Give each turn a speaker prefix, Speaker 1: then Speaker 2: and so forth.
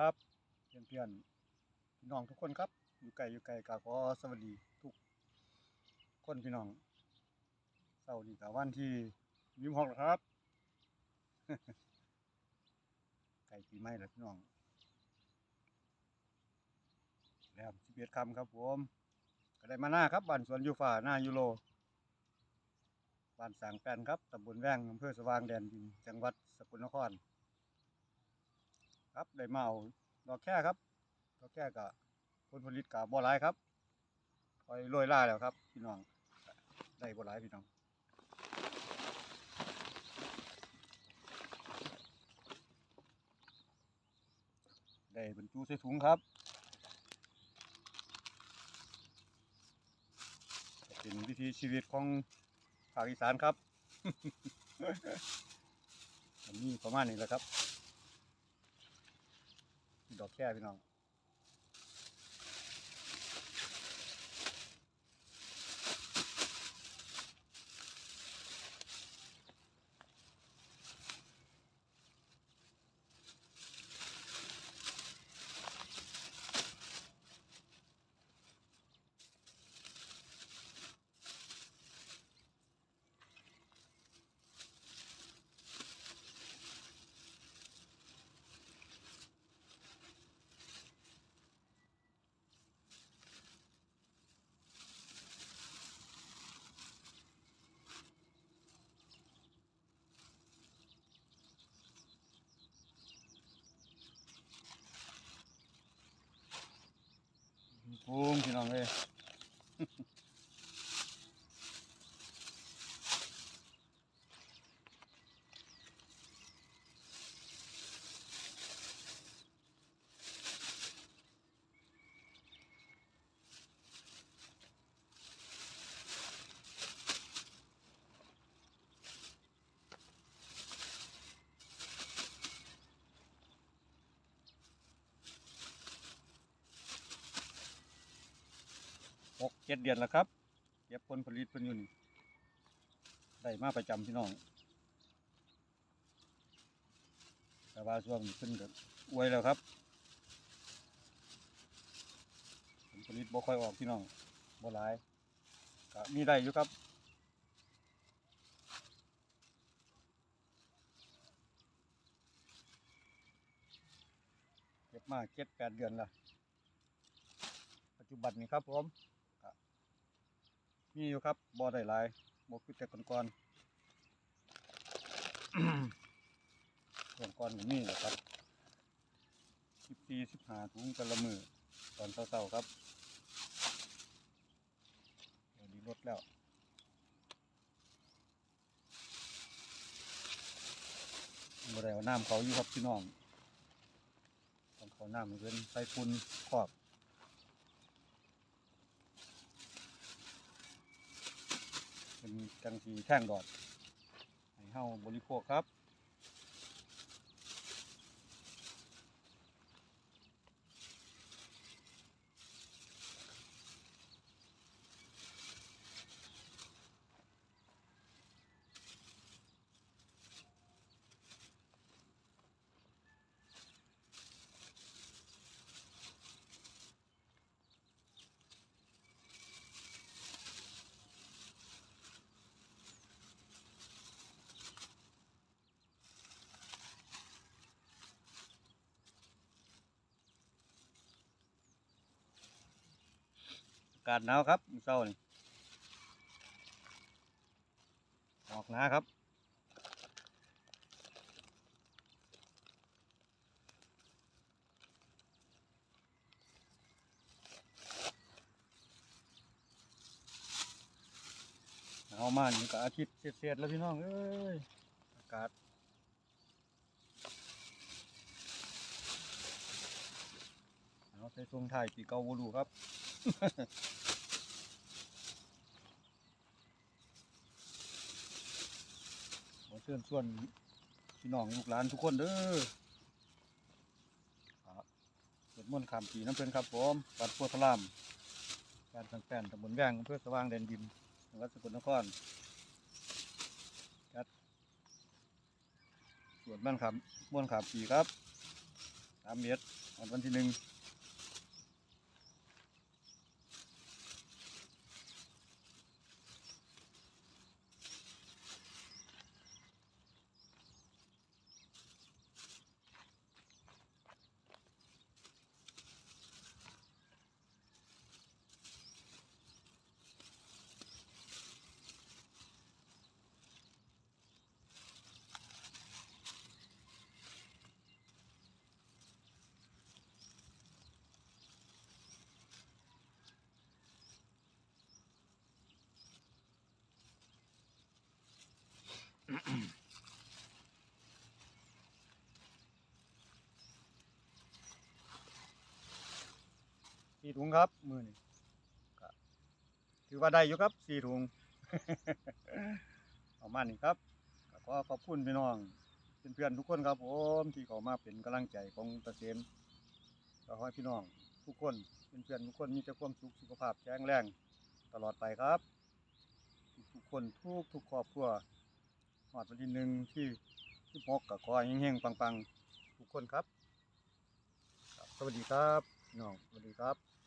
Speaker 1: ครับเพื่อนเพื่อนๆพี่น้องทุกคนครับ อยู่ไกลอยู่ไกลก็ขอสวัสดีทุกคนพี่น้องเสาร์นี้กับวันที่ยี่สิบหกแล้วครับไก่ปีใหม่แล้วพี่น้องแล้วสิบเอ็ดคำครับผมก็ได้มาหน้าครับบ้านสวนยูฟ่าหน้ายูโรบ้านสางแปนครับตำบลแว้งอำเภอสว่างแดนดิน จังหวัดสกลนคร ครับได้มาเอาดอกแค่ครับดอกแค่กับผลผลิตกับบ่หลายครับคอยโรยล่าแล้วครับพี่น้องได้บ่หลายพี่น้องได้บรรจุใส่ถุงครับ เป็นวิถีชีวิตของภาคอีสานครับ อันนี้ประมาณนี้แหละครับ ดอกแค่พี่น้อง พุงพี่น้องเลย เจ็ดเดือนแล้วครับเก็บผลผลิตเป็นอยู่นี่ได้มาประจำพี่น้อง แต่ว่าช่วงนี้ขึ้นกับอวยแล้วครับ ผลผลิตบ่ค่อยออกพี่น้องบ่หลายก็มีได้อยู่ครับเก็บมาเจ็ดแปดเดือนละปัจจุบันนี้ครับผม มีอยู่ครับบ่อได้หลายบ่คือแต่ก่อนๆก่อนก่อนๆก็มีแหละครับสิบสี่สิบห้าถุงกันละมือตอนเช้าๆครับเดี๋ยวนี้ลดแล้วบ่ได้เอาน้ำเขาอยู่ครับพี่น้องต้องเขาน้ำให้เป็นใส่คุณครอบ เป็นจังสีแท่งดอดให้เฮาบริโภคครับากาศหนาวครับมื้อเช้านี่ออกหนาครับเอาวมากนี่ก็อาทิตย์เศษๆแล้วพี่น้องเอ้ยอากาศเอาใส่ทรงไทยปีเก่าบ่รู้ครับ ขอเชิญชวนพี่น้องลูกหลานทุกคนเด้อครับสวดมนต์ขามปีน้ำเพิ่นครับผมวัดโพธารามการสังแปนตำบลแว้งอำเภอสว่างแดนดินจังหวัดสกลนครครับสวดมันต์ขามม่วนต์ขามปีครับสามเมตรวันที่หนึ่ง สี่ถุงครับ มือนี่ถือว่าได้อยู่ครับสี่ถุงเอามานี่ครับก็ขอบคุณพี่น้องเพื่อนๆทุกคนครับผมที่เขามาเป็นกำลังใจของตะเซนก็ขอให้พี่น้องทุกคนเพื่อนๆทุกคนมีแต่ความสุขสุขภาพแข็งแรงตลอดไปครับ ทุกคนทุกทุกครอบครัวหอดวันที่หนึ่งที่ที่พกกับขอให้เฮงๆปังๆ ทุกคนครับ สวัสดีครับ น้องสวัสดีครับ